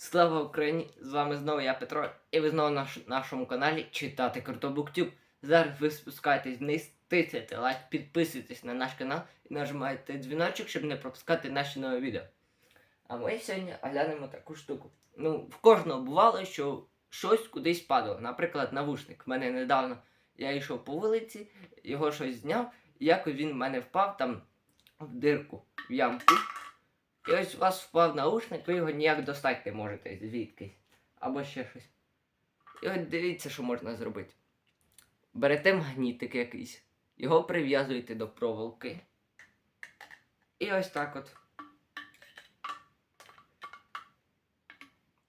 Слава Україні! З вами знову я Петро, і ви знову на нашому каналі Читати Круто Буктюб. Зараз ви спускаєтесь вниз, тицяйте лайк, підписуйтесь на наш канал і нажимаєте дзвіночок, щоб не пропускати наші нові відео. А ми сьогодні оглянемо таку штуку. Ну, в кожного бувало, що щось кудись падало. Наприклад, навушник. В мене недавно я йшов по вулиці, його щось зняв, і якось він в мене впав там в дирку, в ямку. І ось у вас впав наушник, ви його ніяк достати не можете звідкись. Або ще щось. І от дивіться, що можна зробити. Берете магнітик якийсь, його прив'язуєте до проволоки. І ось так от.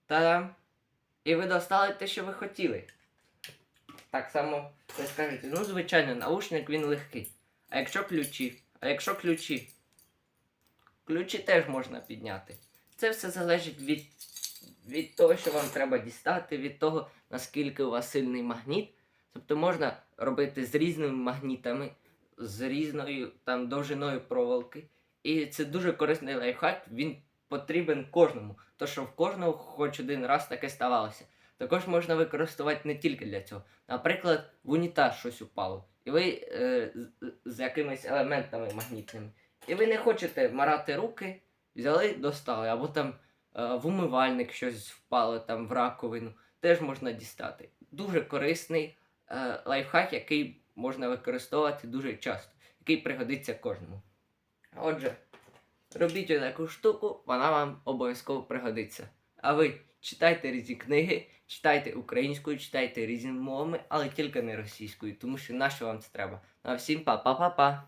Та-дам! І ви достали те, що ви хотіли. Так само ви скажете, ну, звичайно, наушник він легкий. А якщо ключі? А якщо ключі? Ключі теж можна підняти. Це все залежить від, від того, що вам треба дістати, від того, наскільки у вас сильний магніт. Тобто можна робити з різними магнітами, з різною там довжиною проволоки. І це дуже корисний лайфхак, він потрібен кожному. То що в кожного хоч один раз таке ставалося. Також можна використовувати не тільки для цього. Наприклад, в унітаз щось упало, і ви е, з, з якимись елементами магнітними. І ви не хочете марати руки, взяли, достали, або там е, в умивальник щось впало там в раковину, теж можна дістати. Дуже корисний е, лайфхак, який можна використовувати дуже часто, який пригодиться кожному. Отже, робіть таку штуку, вона вам обов'язково пригодиться. А ви читайте різні книги, читайте українською, читайте різними мовами, але тільки не російською, тому що нащо вам це треба. Ну а всім па-па-па-па!